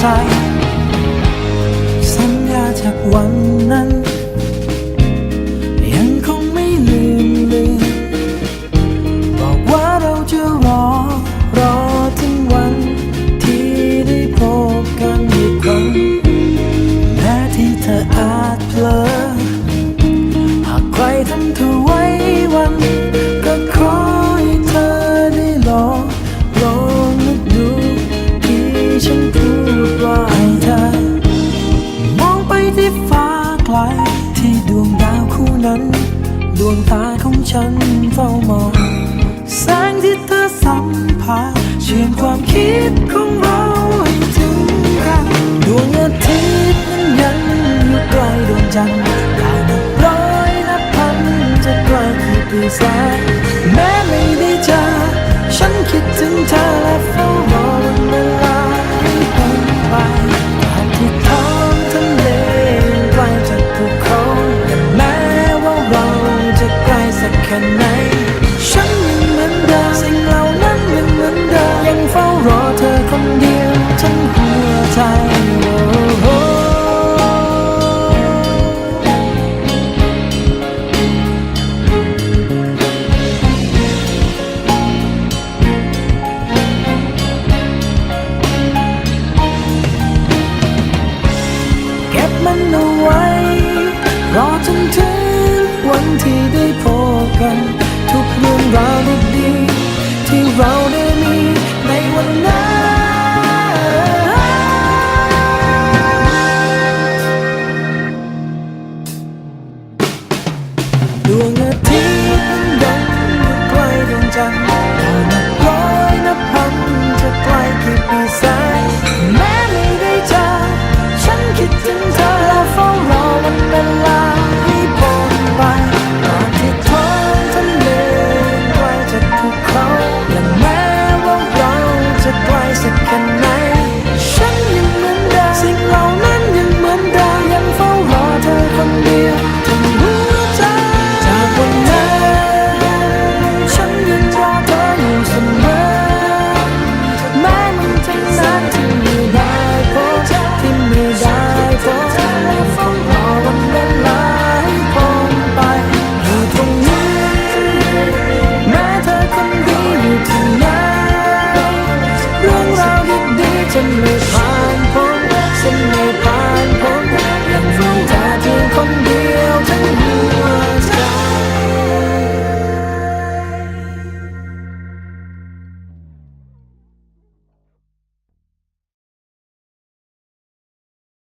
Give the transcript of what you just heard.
ใจ สัญญาจากวันนั้น ยังคงไม่ลืมเลือนบอกว่าเราจะรอ รอถึงวันที่ได้พบกันอีกครั้งแม้ที่เธออาจเพลอหากใครทำเธอไว้วันก็ขอให้เธอได้ลองลองนึกดูที่ฉันพู ที่ฟ้าไกล ที่ดวงดาวคู่นั้น ดวงตาของฉันเฝ้ามอง แสงที่เธอสัมผัสเชื่อมความคิดของเราให้ถึงกันดวงอาทิตย์นั้นยังอยู่ไกลดวงจันทร์ดาวนับร้อยนับพันจะไกลกี่ปีแสน สักแค่ไหน ฉันยังเหมือนเดิมสิ่งเหล่านั้นยังเหมือนเดิมยังเฝ้ารอเธอคนเดียวทั้งหัวใจโอ้โหเก็บมันเอาไว้รอจนถึงวันที่ได้พบกันทุกเรื่อ